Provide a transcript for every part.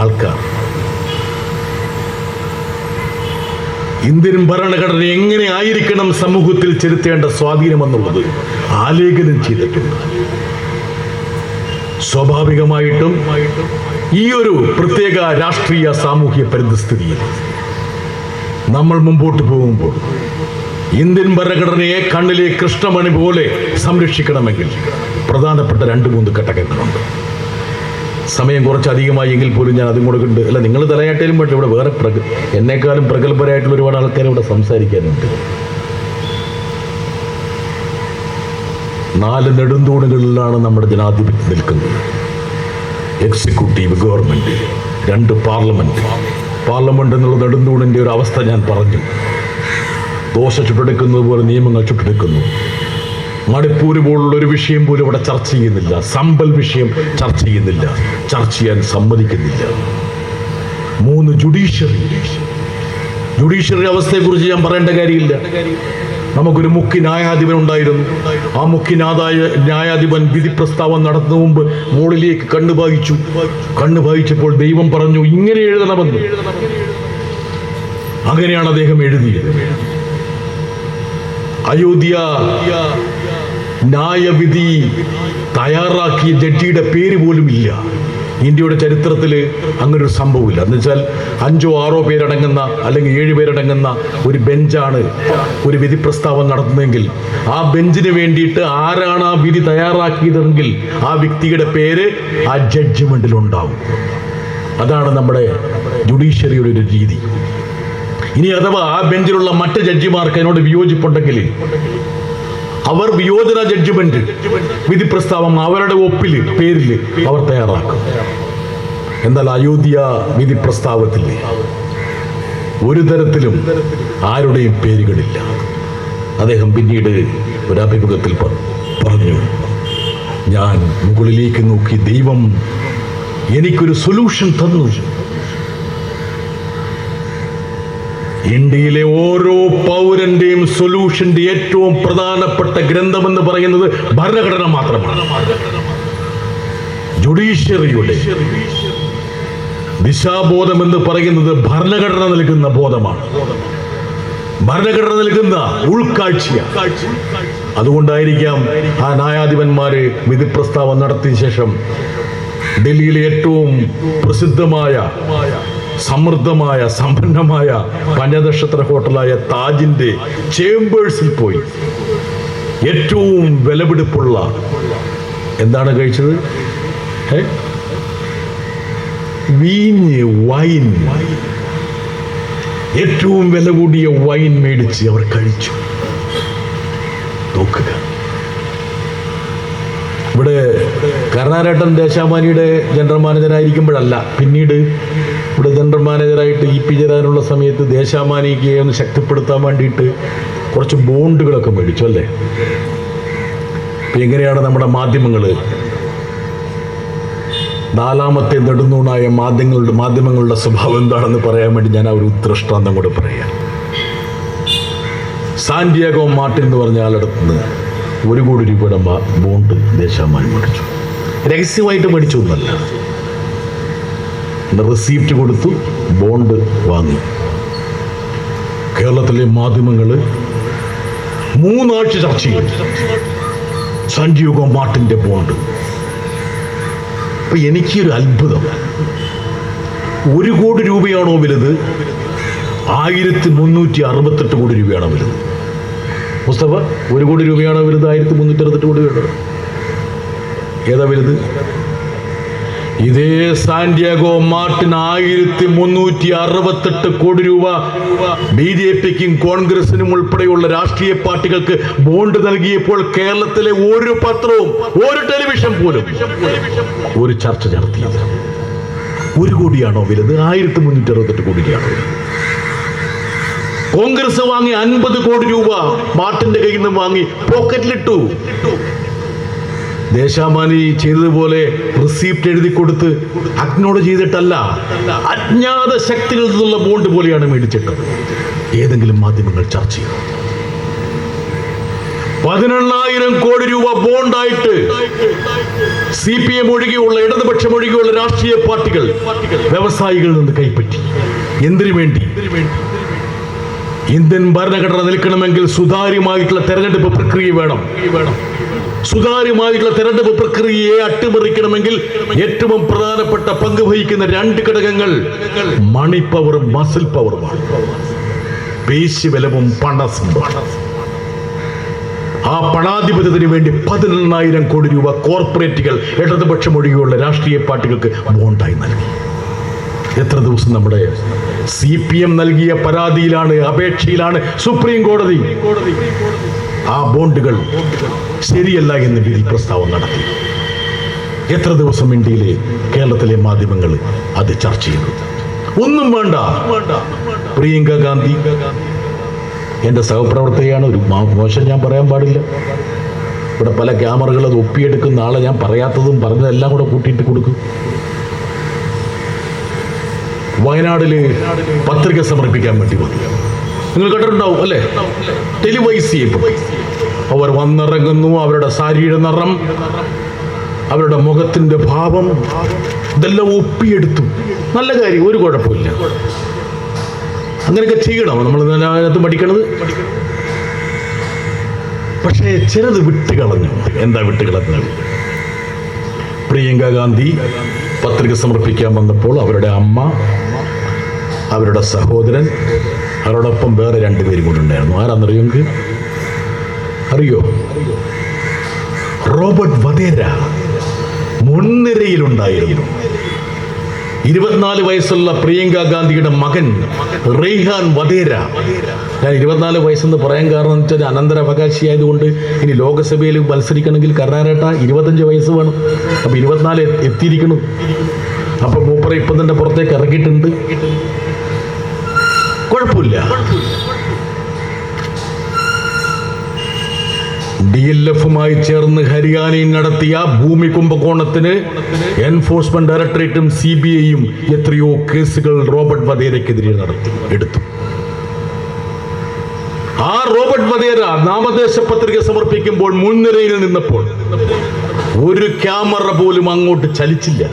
ആൾക്കാർ. ഇന്ത്യൻ ഭരണഘടന എങ്ങനെ ആയിരിക്കണം സമൂഹത്തിൽ ചെലുത്തേണ്ട സ്വാധീനമെന്നുള്ളത് ആലേഖനം ചെയ്തിട്ടുണ്ട്. സ്വാഭാവികമായിട്ടും ഈ ഒരു പ്രത്യേക രാഷ്ട്രീയ സാമൂഹ്യ പരിതസ്ഥിതിയിൽ നമ്മൾ മുമ്പോട്ട് പോകുമ്പോൾ ഇന്ത്യൻ ഭരണഘടനയെ കണ്ണിലെ കൃഷ്ണമണി പോലെ സംരക്ഷിക്കണമെങ്കിൽ പ്രധാനപ്പെട്ട രണ്ട് മൂന്ന് ഘടകങ്ങളുണ്ട്. സമയം കുറച്ചധികമായി എങ്കിൽ പോലും ഞാൻ അതും കൂടെ ഉണ്ട്. അല്ല നിങ്ങൾ തലയാട്ടേലും വേണ്ട ഇവിടെ വേറെ പ്രഗ എന്നെക്കാളും പ്രഗത്ഭരായിട്ടുള്ള ഒരുപാട് ആൾക്കാർ ഇവിടെ സംസാരിക്കാനുണ്ട്. നാല് നെടുന്തൂണുകളിലാണ് നമ്മുടെ ജനാധിപത്യം നിൽക്കുന്നത്. എക്സിക്യൂട്ടീവ് ഗവൺമെന്റ് രണ്ട് പാർലമെന്റ് പാർലമെന്റ് എന്നുള്ള നെടുന്തൂണിന്റെ ഒരു അവസ്ഥ ഞാൻ പറഞ്ഞു. ദോശ ചുട്ടെടുക്കുന്നത് പോലെ നിയമങ്ങൾ ചുട്ടെടുക്കുന്നു. മണിപ്പൂർ പോലുള്ള ഒരു വിഷയം പോലും ഇവിടെ ചർച്ച ചെയ്യുന്നില്ല. സമ്പൽ വിഷയം ചർച്ച ചെയ്യുന്നില്ല. ചർച്ച ചെയ്യാൻ സമ്മതിക്കുന്നില്ല. മൂന്ന് ജുഡീഷ്യറി ജുഡീഷ്യറി അവസ്ഥയെക്കുറിച്ച് ഞാൻ പറയേണ്ട കാര്യമില്ല. നമുക്കൊരു മുഖ്യ ന്യായാധിപൻ ഉണ്ടായിരുന്നു. ആ മുഖ്യ ന്യായ- ന്യായാധിപൻ വിധി പ്രസ്താവം നടത്തുന്ന മുമ്പ് മുകളിലേക്ക് കണ്ണു ഭാഗിച്ചു കണ്ണു ഭാഗിച്ചപ്പോൾ ദൈവം പറഞ്ഞു ഇങ്ങനെ എഴുതണമെന്ന്. അങ്ങനെയാണ് അദ്ദേഹം എഴുതിയത്. അയോധ്യ ന്യായവിധി തയ്യാറാക്കിയ ജഡ്ജിയുടെ പേര് പോലും ഇല്ല. ഇന്ത്യയുടെ ചരിത്രത്തിൽ അങ്ങനെ ഒരു സംഭവമില്ല. എന്ന് വെച്ചാൽ അഞ്ചോ ആറോ പേരടങ്ങുന്ന അല്ലെങ്കിൽ ഏഴ് പേരടങ്ങുന്ന ഒരു ബെഞ്ചാണ് ഒരു വിധി പ്രസ്താവം നടത്തുന്നതെങ്കിൽ ആ ബെഞ്ചിന് വേണ്ടിയിട്ട് ആരാണ് ആ വിധി തയ്യാറാക്കിയതെങ്കിൽ ആ വ്യക്തിയുടെ പേര് ആ ജഡ്ജ്മെന്റിൽ ഉണ്ടാവും. അതാണ് നമ്മുടെ ജുഡീഷ്യറിയുടെ ഒരു രീതി. ഇനി അഥവാ ആ ബെഞ്ചിലുള്ള മറ്റ് ജഡ്ജിമാർക്ക് അതിനോട് വിയോജിപ്പുണ്ടെങ്കിൽ അവർ വിയോജന ജഡ്ജ്മെന്റ് വിധി പ്രസ്താവം അവരുടെ ഒപ്പിൽ പേരിൽ അവർ തയ്യാറാക്കും. എന്നാൽ അയോധ്യ വിധി പ്രസ്താവത്തിൽ ഒരു തരത്തിലും ആരുടെയും പേരുകളില്ല. അദ്ദേഹം പിന്നീട് ഒരു അഭിമുഖത്തിൽ പറഞ്ഞു. ഞാൻ മുകളിലേക്ക് നോക്കി ദൈവം എനിക്കൊരു സൊല്യൂഷൻ തന്നു. ഇന്ത്യയിലെ ഓരോ പൗരന്റെയും സൊല്യൂഷന്റെ ഏറ്റവും പ്രധാനപ്പെട്ട ഗ്രന്ഥമെന്ന് പറയുന്നത് ഭരണഘടന മാത്രമാണ്. ജുഡീഷ്യറിയുടെ ദിശാബോധം എന്ന് പറയുന്നത് ഭരണഘടന നൽകുന്ന ബോധമാണ്. ഭരണഘടന നൽകുന്ന ഉൾക്കാഴ്ച അതുകൊണ്ടായിരിക്കാം ആ ന്യായാധിപന്മാര് വിധി പ്രസ്താവം നടത്തിയ ശേഷം ഡൽഹിയിലെ ഏറ്റവും പ്രസിദ്ധമായ സമൃദ്ധമായ സമ്പന്നമായ പഞ്ചനക്ഷത്ര ഹോട്ടലായ താജിന്റെ ചേംബേഴ്സിൽ പോയി. ഏറ്റവും വിലപിടിപ്പുള്ള എന്താണ് കഴിച്ചത്? വീഞ്ഞ് വൈൻ. ഏറ്റവും വില കൂടിയ വൈൻ മേടിച്ച് അവർ കഴിച്ചു. നോക്കുക. ഇവിടെ കരുണാരേട്ടൻ ദേശാമാനിയുടെ ജനറൽ മാനേജറായിരിക്കുമ്പോഴല്ല പിന്നീട് ഇവിടെ ജനറൽ മാനേജറായിട്ട് ഇ പി ജയരാജനുള്ള സമയത്ത് ദേശാമാനിക്കുകയെ ഒന്ന് ശക്തിപ്പെടുത്താൻ വേണ്ടിയിട്ട് കുറച്ച് ബോണ്ടുകളൊക്കെ മേടിച്ചു അല്ലേ? ഇപ്പം എങ്ങനെയാണ് നമ്മുടെ മാധ്യമങ്ങൾ? നാലാമത്തെ നെടുന്നൂണായ മാധ്യമങ്ങളുടെ മാധ്യമങ്ങളുടെ സ്വഭാവം എന്താണെന്ന് പറയാൻ വേണ്ടി ഞാൻ ആ ഒരു ദൃഷ്ടാന്തം കൂടെ പറയാം. സാന്റിയാഗോ മാർട്ടിൻ എന്ന് പറഞ്ഞ ആളടുത്ത് നിന്ന് ഒരു കോടി രൂപയുടെ ബോണ്ട് ദേശാമാനി മേടിച്ചു. രഹസ്യമായിട്ട് മേടിച്ചു ഒന്നല്ല റെസീപ്റ്റ് കൊടുത്തു ബോണ്ട് വാങ്ങി. കേരളത്തിലെ മാധ്യമങ്ങൾ മൂന്നാഴ്ച ചർച്ച ചെയ്തു. സഞ്ജീവ് മാർട്ടിന്റെ ബോണ്ട് അപ്പം എനിക്കൊരു അത്ഭുതം. ഒരു കോടി രൂപയാണോ വലുത്? ആയിരത്തി മുന്നൂറ്റി അറുപത്തെട്ട് കോടി രൂപയാണോ വലുത്? മുസ്തഫ ഒരു കോടി രൂപയാണോ വലുത്? ആയിരത്തി മുന്നൂറ്റി അറുപത്തെട്ട് കോടി രൂപ ഏതാ വലുത്? ഇതേ സാന്റിയാഗോ മാർട്ടിന് ആയിരത്തി മുന്നൂറ്റി അറുപത്തെട്ട് കോടി രൂപ ബി ജെ പിക്കും കോൺഗ്രസിനും ഉൾപ്പെടെയുള്ള രാഷ്ട്രീയ പാർട്ടികൾക്ക് ബോണ്ട് നൽകിയപ്പോൾ കേരളത്തിലെ ഒരു പത്രവും ഒരു ടെലിവിഷൻ പോലും ഒരു ചർച്ച നടത്തിയത് ഒരു കോടിയാണോ വലുത്? ആയിരത്തി മുന്നൂറ്റി അറുപത്തെട്ട് കോടിയാണോ കോൺഗ്രസ് വാങ്ങി അൻപത് കോടി രൂപ മാർട്ടിന്റെ കയ്യിൽ നിന്ന് വാങ്ങി പോക്കറ്റിലിട്ടു. ദേശാമാനി ചെയ്തതുപോലെ റിസീപ്റ്റ് എഴുതി കൊടുത്ത് അഗ്നോട് ചെയ്തിട്ടല്ല അജ്ഞാത ശക്തികളിൽ നിന്നുള്ള ബോണ്ട് പോലെയാണ് മേടിച്ചിട്ടത്. ഏതെങ്കിലും മാധ്യമങ്ങൾ ചർച്ച ചെയ്തു പതിനെണ്ണായിരം കോടി രൂപ ബോണ്ടായിട്ട് സി പി എം ഒഴികെയുള്ള ഇടതുപക്ഷം ഒഴികെയുള്ള രാഷ്ട്രീയ പാർട്ടികൾ വ്യവസായികളിൽ നിന്ന് കൈപ്പറ്റി. എന്തിനു വേണ്ടി? ഇന്ത്യൻ ഭരണഘടന നിൽക്കണമെങ്കിൽ സുതാര്യമായിട്ടുള്ള തെരഞ്ഞെടുപ്പ് പ്രക്രിയ വേണം. സുതാര്യമായിട്ടുള്ള തെരഞ്ഞെടുപ്പ് പ്രക്രിയയെ അട്ടിമറിക്കണമെങ്കിൽ ഏറ്റവും പ്രധാനപ്പെട്ട പങ്ക് വഹിക്കുന്ന രണ്ട് ഘടകങ്ങൾ മണി പവറും മസിൽ പവറുമാണ് പേശിബലവും പണസും ആ പണാധിപത്യത്തിന് വേണ്ടി പതിനെണ്ണായിരം കോടി രൂപ കോർപ്പറേറ്റുകൾ ഇടതുപക്ഷം ഒഴികെയുള്ള രാഷ്ട്രീയ പാർട്ടികൾക്ക് ബോണ്ടായി നൽകി. എത്ര ദിവസം നമ്മുടെ സി പി എം നൽകിയ പരാതിയിലാണ് അപേക്ഷയിലാണ് സുപ്രീം കോടതി. ബോണ്ടുകൾ ശരിയല്ല എന്ന പേരിൽ പ്രസ്താവം നടത്തി. എത്ര ദിവസം ഇന്ത്യയിലെ കേരളത്തിലെ മാധ്യമങ്ങൾ അത് ചർച്ച ചെയ്തു? ഒന്നും വേണ്ട. പ്രിയങ്ക ഗാന്ധി എന്റെ സഹപ്രവർത്തകയാണ് ഒരു മോശം ഞാൻ പറയാൻ പാടില്ല. ഇവിടെ പല ക്യാമറകൾ അത് ഒപ്പിയെടുക്കുന്ന ആളെ ഞാൻ പറയാത്തതും പറഞ്ഞതെല്ലാം കൂടെ കൂട്ടിയിട്ട് കൊടുക്കും. വയനാടിൽ പത്രിക സമർപ്പിക്കാൻ വേണ്ടി വന്നു. നിങ്ങൾ കേട്ടിട്ടുണ്ടാവും അല്ലേ? ടെലിവൈസ് ചെയ്യപ്പെടും അവർ വന്നിറങ്ങുന്നു അവരുടെ സാരിയുടെ നിറം അവരുടെ മുഖത്തിന്റെ ഭാവം ഇതെല്ലാം ഒപ്പിയെടുത്തു. നല്ല കാര്യം ഒരു കുഴപ്പമില്ല. അങ്ങനെയൊക്കെ ചെയ്യണം? നമ്മൾ അതിനകത്ത് പഠിക്കണത് പക്ഷേ ചിലത് വിട്ടുകളഞ്ഞു. എന്താ വിട്ടുകളഞ്ഞത്? പ്രിയങ്ക ഗാന്ധി പത്രിക സമർപ്പിക്കാൻ വന്നപ്പോൾ അവരുടെ അമ്മ അവരുടെ സഹോദരൻ അവരോടൊപ്പം വേറെ രണ്ടുപേരും കൂടെ ഉണ്ടായിരുന്നു. ആരാന്നറിയുമെങ്കിൽ അറിയോ? റോബർട്ട് വധേര മുൻനിരയിലുണ്ടായിരുന്നു. ഇരുപത്തിനാല് വയസ്സുള്ള പ്രിയങ്ക ഗാന്ധിയുടെ മകൻ റെയ്ഹാൻ വധേര. ഞാൻ ഇരുപത്തിനാല് വയസ്സെന്ന് പറയാൻ കാരണം എന്ന് വെച്ചാൽ അനന്തരാവകാശിയായതുകൊണ്ട് ഇനി ലോകസഭയിൽ മത്സരിക്കണമെങ്കിൽ കർണാടക ഇരുപത്തഞ്ച് വയസ്സ് വേണം. അപ്പം ഇരുപത്തിനാല് എത്തി- എത്തിയിരിക്കണം അപ്പം മൂപ്പറ ഇപ്പം തന്നെ പുറത്തേക്ക് ഇറങ്ങിയിട്ടുണ്ട്. കുഴപ്പമില്ല. ഡി എൽ എഫുമായി ചേർന്ന് ഹരിയാനയിൽ നടത്തിയ ഭൂമി കുംഭകോണത്തിന് എൻഫോഴ്സ്മെന്റ് ഡയറക്ടറേറ്റും സി ബി ഐയും എത്രയോ കേസുകൾ റോബർട്ട് വധേരക്കെതിരെ നടത്തി എടുത്തു. ആ റോബർട്ട് വധേര നാമദേശ പത്രിക സമർപ്പിക്കുമ്പോൾ മുൻനിരയിൽ നിന്നപ്പോൾ ഒരു ക്യാമറ പോലും അങ്ങോട്ട് ചലിച്ചില്ല.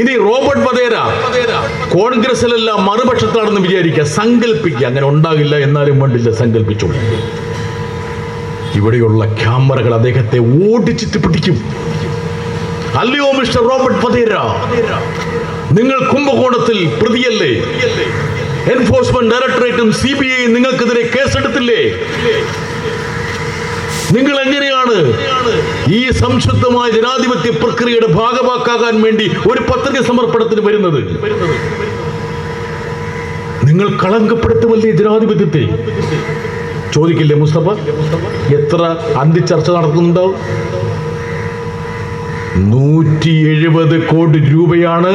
ഇനി റോബർട്ട് വധേര കോൺഗ്രസിലെല്ലാം മറുപക്ഷത്താണെന്ന് വിചാരിക്കുക സങ്കല്പിക്കുക അങ്ങനെ ഉണ്ടാകില്ല എന്നാലും വേണ്ടില്ല സങ്കല്പിച്ചു ഇവിടെയുള്ള ക്യാമറകൾ അദ്ദേഹത്തെ ഓടിച്ചിട്ട് പിടിക്കും. അല്ലയോ മിസ്റ്റർ റോബർട്ട് വധേര? നിങ്ങൾ കുംഭകോണത്തിൽ പ്രതിയല്ലേ? എൻഫോഴ്സ്മെന്റ് ഡയറക്ടറേറ്റും സി ബി ഐ നിങ്ങൾക്കെതിരെ കേസെടുത്തില്ലേ? നിങ്ങൾ എങ്ങനെയാണ് ഈ സംശുദ്ധമായ ജനാധിപത്യ പ്രക്രിയയുടെ ഭാഗമാക്കാകാൻ വേണ്ടി ഒരു പത്രിക സമർപ്പണത്തിന് വരുന്നത്? നിങ്ങൾ കളങ്കപ്പെടുത്തുമല്ലേ ജനാധിപത്യത്തെ? ചോദിക്കില്ലേ മുസ്തഫ? എത്ര അന്തി ചർച്ച നടക്കുന്നുണ്ടാവും? നൂറ്റി എഴുപത് കോടി രൂപയാണ്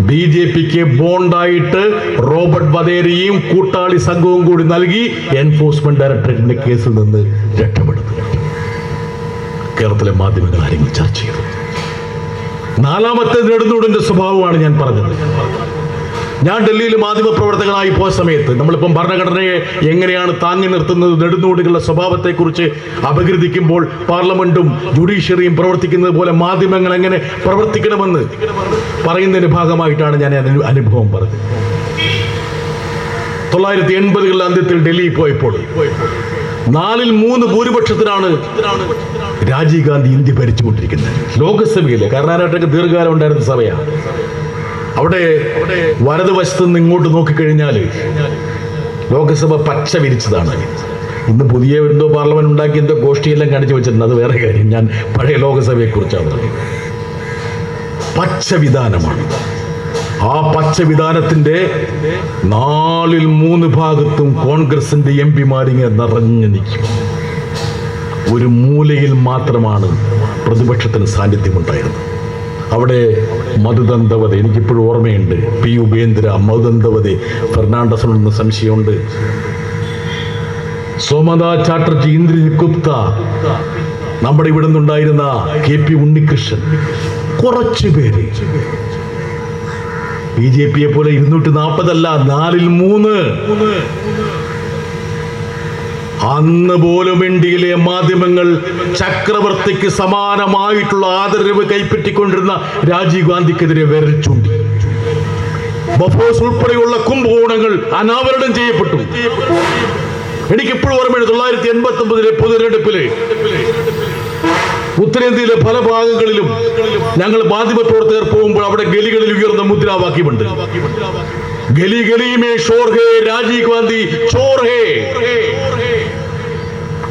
ബി ജെ പിക്ക് ബോണ്ടായിട്ട് റോബർട്ട് വധേരയും കൂട്ടാളി സംഘവും കൂടി നൽകി എൻഫോഴ്സ്മെന്റ് ഡയറക്ടറേറ്റിന്റെ കേസിൽ നിന്ന് രക്ഷപ്പെടുന്നത് കേരളത്തിലെ മാധ്യമങ്ങൾ ആരെങ്കിലും ചർച്ച ചെയ്തു? നാലാമത്തെ നെടുന്നൂടിന്റെ സ്വഭാവമാണ് ഞാൻ പറഞ്ഞത്. ഞാൻ ഡൽഹിയിൽ മാധ്യമ പ്രവർത്തകനായി പോയ സമയത്ത് നമ്മളിപ്പം ഭരണഘടനയെ എങ്ങനെയാണ് താങ്ങി നിർത്തുന്നത് നെടുന്നോടുകളുടെ സ്വഭാവത്തെക്കുറിച്ച് അപകീർത്തിക്കുമ്പോൾ പാർലമെന്റും ജുഡീഷ്യറിയും പ്രവർത്തിക്കുന്നത് പോലെ മാധ്യമങ്ങൾ എങ്ങനെ പ്രവർത്തിക്കണമെന്ന് പറയുന്നതിന് ഭാഗമായിട്ടാണ് ഞാൻ അനു- അനുഭവം പറഞ്ഞത്. തൊള്ളായിരത്തി എൺപതുകളുടെ അന്ത്യത്തിൽ ഡൽഹി പോയപ്പോൾ നാലിൽ മൂന്ന് ഭൂരിപക്ഷത്തിനാണ് രാജീവ് ഗാന്ധി ഇന്ത്യ ഭരിച്ചുകൊണ്ടിരിക്കുന്നത്. ലോകസഭയിലെ കർണാടക ദീർഘകാലം ഉണ്ടായിരുന്ന സഭയാണ് അവിടെ വലതുവശത്ത് നിന്ന് ഇങ്ങോട്ട് നോക്കിക്കഴിഞ്ഞാൽ ലോകസഭ പച്ച വിരിച്ചതാണ്. ഇന്ന് പുതിയ എന്തോ പാർലമെന്റ് ഉണ്ടാക്കി എന്തോ ഗോഷ്ഠിയെല്ലാം കാണിച്ചു വെച്ചിട്ടുണ്ട്. അത് വേറെ കാര്യം. ഞാൻ പഴയ ലോകസഭയെ കുറിച്ചാണ് പച്ച വിധാനമാണ്. ആ പച്ച വിധാനത്തിന്റെ നാലിൽ മൂന്ന് ഭാഗത്തും കോൺഗ്രസിന്റെ എം പിമാരിങ്ങനെ നിറഞ്ഞു നിൽക്കും. ഒരു മൂലയിൽ മാത്രമാണ് പ്രതിപക്ഷത്തിന് സാന്നിധ്യമുണ്ടായിരുന്നത്. അവിടെ മധുദന്തവത എനിക്കിപ്പോഴും ഓർമ്മയുണ്ട്. പി ഉപേന്ദ്ര മധുദന്തവത ഫെർണാണ്ടസിനൊന്ന് സംശയമുണ്ട്. സോമനാ ചാറ്റർജി ഇന്ദ്രജിത് ഗുപ്ത നമ്മുടെ ഇവിടെ നിന്നുണ്ടായിരുന്ന കെ പി ഉണ്ണികൃഷ്ണൻ കുറച്ചു പേര്. ബി ജെ പിയെ പോലെ ഇരുന്നൂറ്റി നാൽപ്പതല്ല നാലിൽ മൂന്ന്. അന്ന് പോലും ഇന്ത്യയിലെ മാധ്യമങ്ങൾ ചക്രവർത്തിക്ക് സമാനമായിട്ടുള്ള ആദരവ് കൈപ്പറ്റിക്കൊണ്ടിരുന്ന രാജീവ് ഗാന്ധിക്കെതിരെ വിരൽ ചൂണ്ടി. ബഫോസ് ഉൾപ്പെടെയുള്ള കുംഭകോണങ്ങൾ അനാവരണം ചെയ്യപ്പെട്ടു. എനിക്കിപ്പോഴും ഓർമ്മയുണ്ട് തൊള്ളായിരത്തി എൺപത്തി ഒമ്പതിലെ പൊതുതെരഞ്ഞെടുപ്പിലെ ഉത്തരേന്ത്യയിലെ പല ഭാഗങ്ങളിലും ഞങ്ങൾ മാധ്യമ പ്രവർത്തകർ പോകുമ്പോൾ അവിടെ ഗലികളിൽ ഉയർന്ന മുദ്രാവാക്യമുണ്ട്. ഗലി ഗലിമേ ഷോർഹേ രാജീവ് ഗാന്ധി ചോർ ഹേ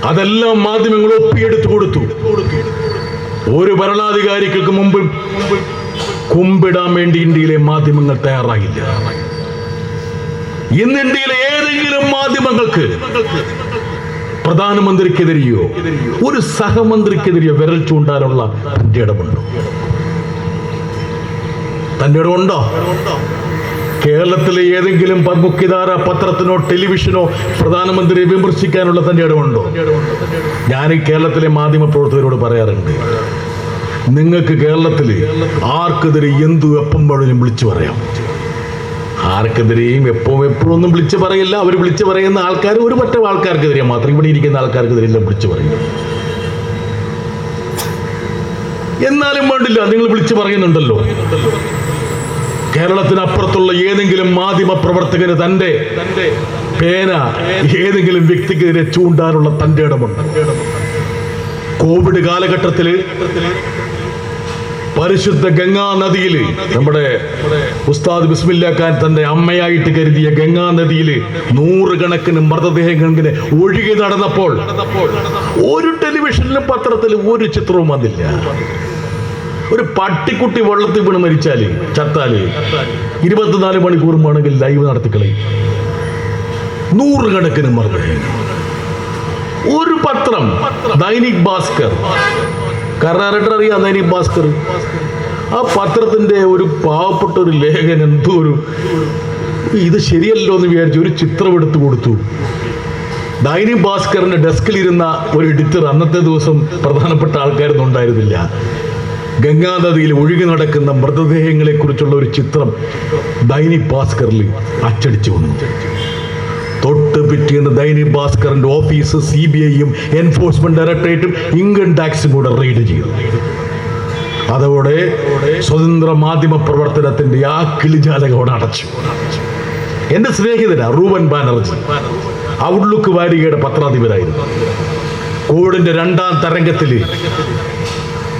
അതെല്ലാം മാധ്യമങ്ങൾ ഒപ്പിയെടുത്തു കൊടുത്തു. ഒരു ഭരണാധികാരികൾക്ക് മുമ്പ് കുമ്പിടാൻ വേണ്ടി ഇന്ത്യയിലെ മാധ്യമങ്ങൾ തയ്യാറായില്ല. ഇന്ന് ഇന്ത്യയിലെ ഏതെങ്കിലും മാധ്യമങ്ങൾക്ക് പ്രധാനമന്ത്രിക്കെതിരെയോ ഒരു സഹമന്ത്രിക്കെതിരെയോ വിരൽ ചൂണ്ടാനുള്ള തന്റെ ഇടമുണ്ടോ? തന്റെ ഇടമുണ്ടോ? കേരളത്തിലെ ഏതെങ്കിലും മുഖ്യധാര പത്രത്തിനോ ടെലിവിഷനോ പ്രധാനമന്ത്രിയെ വിമർശിക്കാനുള്ള തന്റെ ഇടമുണ്ടോ? ഞാൻ കേരളത്തിലെ മാധ്യമ പ്രവർത്തകരോട് പറയാറുണ്ട്. നിങ്ങൾക്ക് കേരളത്തിൽ ആർക്കെതിരെ എന്തു എപ്പം വിളിച്ചു പറയാം. ആർക്കെതിരെയും എപ്പോഴും ഒന്നും വിളിച്ചു പറയില്ല. അവർ വിളിച്ചു പറയുന്ന ആൾക്കാർ ഒരു പറ്റം ആൾക്കാർക്കെതിരെ മാത്രം. ഇവിടെ ഇരിക്കുന്ന ആൾക്കാർക്കെതിരെ എല്ലാം വിളിച്ചു പറയും. എന്നാലും വേണ്ടില്ല. നിങ്ങൾ വിളിച്ചു പറയുന്നുണ്ടല്ലോ. കേരളത്തിനപ്പുറത്തുള്ള ഏതെങ്കിലും മാധ്യമ പ്രവർത്തകന് തന്റെ പേന ഏതെങ്കിലും വ്യക്തിക്കെതിരെ ചൂണ്ടാനുള്ള തന്റെ ഇടമുണ്ട്. കോവിഡ് കാലഘട്ടത്തിൽ പരിശുദ്ധ ഗംഗാ നദിയിൽ നമ്മുടെ ഉസ്താദ് ബിസ്മില്ല ഖാൻ തന്റെ അമ്മയായിട്ട് കരുതിയ ഗംഗാ നദിയിൽ നൂറുകണക്കിന് മൃതദേഹങ്ങൾ ഒഴുകി നടന്നപ്പോൾ ഒരു ടെലിവിഷനിലും പത്രത്തിലും ഒരു ചിത്രവും വന്നില്ല. ഒരു പട്ടിക്കുട്ടി വെള്ളത്തിൽ വീണ് മരിച്ചാൽ ചത്താൽ ഇരുപത്തിനാല് മണിക്കൂർ വേണമെങ്കിൽ ലൈവ് നടത്തിക്കളയും നൂറുകണക്കിന് മൃതദേഹങ്ങൾ. ഒരു പത്രം ദൈനിക് ഭാസ്കർ. കർണാടക അറിയാം ദൈനിക് ഭാസ്കർ. ആ പത്രത്തിന്റെ ഒരു പാവപ്പെട്ട ഒരു ലേഖൻ എന്തോ ഒരു ഇത് ശരിയല്ലോ എന്ന് വിചാരിച്ചു ഒരു ചിത്രം എടുത്തു കൊടുത്തു. ദൈനിക് ഭാസ്കറിന്റെ ഡെസ്കിലിരുന്ന ഒരു എഡിറ്റർ അന്നത്തെ ദിവസം പ്രധാനപ്പെട്ട ആൾക്കാരൊന്നും ഉണ്ടായിരുന്നില്ല. ഗംഗാനദിയിൽ ഒഴുകി നടക്കുന്ന മൃതദേഹങ്ങളെ കുറിച്ചുള്ള ഒരു ചിത്രം ദൈനിക് ഭാസ്കറിൽ അച്ചടിച്ചു വന്നു. തൊട്ട് പിറ്റേന്ന് ദൈനിക് ഭാസ്കറിന്റെ ഓഫീസ് സി ബി ഐയും എൻഫോഴ്സ്മെന്റ് ഡയറക്ടറേറ്റും ഇൻകം ടാക്സും കൂടെ റെയ്ഡ് ചെയ്തു. അതോടെ സ്വതന്ത്ര മാധ്യമ പ്രവർത്തനത്തിന്റെ ആ കിളിജാലകോട് അടച്ചു. എന്റെ സ്നേഹിതനാ റൂബൻ ബാനർജി. ഔട്ട്ലുക്ക് വാരികയുടെ പത്രാധിപരായിരുന്നു. കോവിഡിന്റെ രണ്ടാം തരംഗത്തിൽ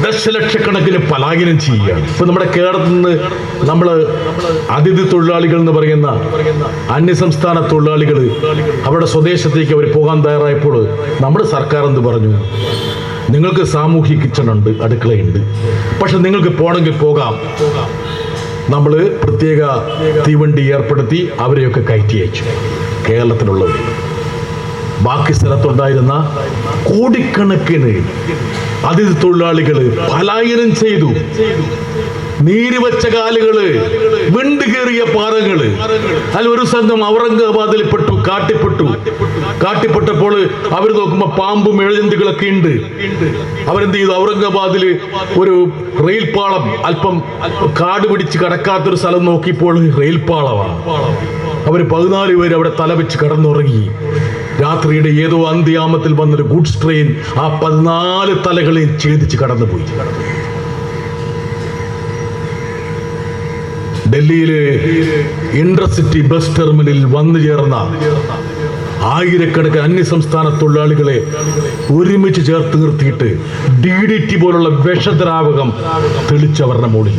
ദശലക്ഷക്കണക്കിന് പലായനം ചെയ്യുകയാണ്. ഇപ്പൊ നമ്മുടെ കേരളത്തിൽ നിന്ന് നമ്മൾ അതിഥി തൊഴിലാളികൾ എന്ന് പറയുന്ന അന്യസംസ്ഥാന തൊഴിലാളികൾ അവരുടെ സ്വദേശത്തേക്ക് അവർ പോകാൻ തയ്യാറായപ്പോൾ നമ്മുടെ സർക്കാർ എന്ത് പറഞ്ഞു? നിങ്ങൾക്ക് സാമൂഹ്യ കിച്ചൺ ഉണ്ട് അടുക്കളയുണ്ട് പക്ഷെ നിങ്ങൾക്ക് പോകണമെങ്കിൽ പോകാം. നമ്മൾ പ്രത്യേക തീവണ്ടി ഏർപ്പെടുത്തി അവരെയൊക്കെ കയറ്റി അയച്ചു. കേരളത്തിലുള്ളവർ ബാക്കി സ്ഥലത്തുണ്ടായിരുന്ന കോടിക്കണക്കിന് അതിഥി തൊഴിലാളികൾ പലായനം ചെയ്തു. നീരുവച്ച കാലുകൾ വിണ്ടുകേറിയ പാറകൾ. അതിൽ ഒരു സംഘം ഔറംഗാബാദിൽ പെട്ടു കാട്ടിപ്പെട്ടു. കാട്ടിപ്പെട്ടപ്പോൾ അവർ നോക്കുമ്പോ പാമ്പും എഴുജന്തുകളൊക്കെ ഉണ്ട്. അവരെന്ത് ചെയ്തു? ഔറംഗാബാദിൽ ഒരു റെയിൽപാളം അല്പം കാട് പിടിച്ച് കടക്കാത്തൊരു സ്ഥലം നോക്കിയപ്പോൾ റെയിൽപാളമാണ് പാളമാണ് അവർ പതിനാല് പേര് അവിടെ തലവെച്ച് കടന്നുറങ്ങി. രാത്രിയുടെ ഏതോ അന്ത്യാമത്തിൽ വന്നൊരു ഗുഡ്സ് ട്രെയിൻ ആ പതിനാല് തലകളെയും ഛേദിച്ച് കടന്നുപോയി. ഡൽഹിയിലെ ഇന്റർസിറ്റി ബസ് ടെർമിനലിൽ വന്നു ചേർന്ന ആയിരക്കണക്കിന് അന്യസംസ്ഥാന തൊഴിലാളികളെ ഒരുമിച്ച് ചേർത്ത് നിർത്തിയിട്ട് ഡി ഡി ടി പോലുള്ള വിഷദ്രാവകം തെളിച്ചവരുടെ മുകളിൽ.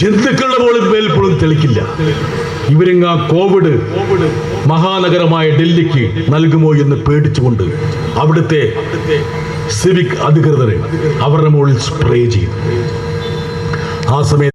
ജന്തുക്കളുടെ മുകളിൽ മേൽപ്പോഴും തെളിക്കില്ല. ഇവരിങ്ങ കോവിഡ് മഹാനഗരമായ ഡൽഹിക്ക് നൽകുമോ എന്ന് പേടിച്ചുകൊണ്ട് അവിടുത്തെ സിവിക് അധികൃതരെ അവരുടെ മുകളിൽ സ്പ്രേ ചെയ്തു. ആ സമയത്ത്